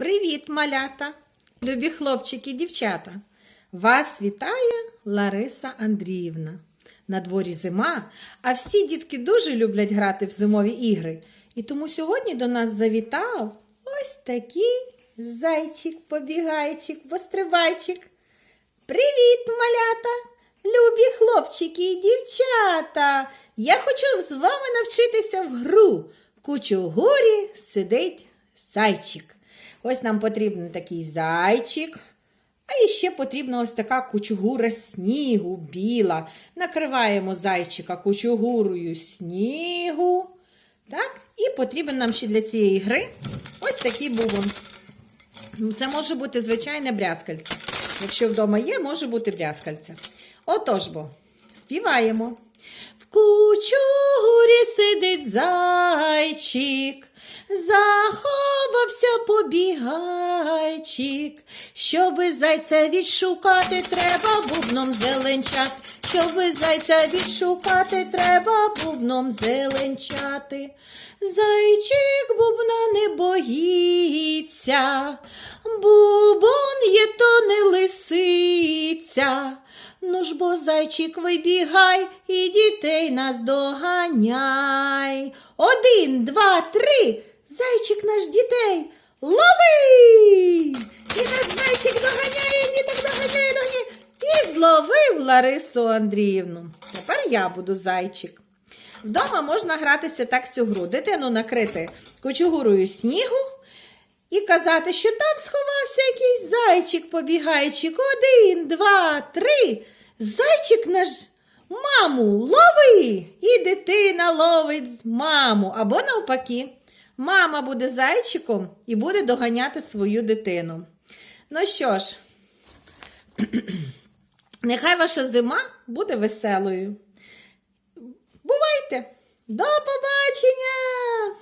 Привіт, малята, любі хлопчики дівчата. Вас вітає Лариса Андріївна. На дворі зима, а всі дітки дуже люблять грати в зимові ігри. І тому сьогодні до нас завітав ось такий зайчик-побігайчик, пострибайчик. Привіт, малята! Любі хлопчики і дівчата! Я хочу з вами навчитися в гру. Кучугурі сидить зайчик. Ось нам потрібен такий зайчик. А іще потрібна ось така кучугура снігу, біла. Накриваємо зайчика кучугурою снігу. Так? І потрібен нам ще для цієї гри ось такий бубон. Ну, Це може бути звичайне брязкальце. Якщо вдома є, може бути брязкальце. Отож бо, співаємо. В кучугурі сидить зайчик, заховався побігайчик. Щоби зайця відшукати, треба бубном зеленчати. Щоби зайця відшукати, треба бубном зеленчати. Зайчик бубна не боїться, бубон є то не лисиця. Бо зайчик вибігай і дітей нас доганяй. Один, два, три. Зайчик наш дітей. Лови! І наш зайчик доганяє, діток доганяє, доганяє. І зловив Ларису Андріївну. Тепер я буду зайчик. Вдома можна гратися так цю гру. Дитину накрити кучугурою снігу і казати, що там сховався якийсь зайчик побігайчик. Один, два, три. Зайчик наш маму лови! І дитина ловить маму. Або навпаки, мама буде зайчиком і буде доганяти свою дитину. Ну що ж, нехай ваша зима буде веселою. Бувайте! До побачення!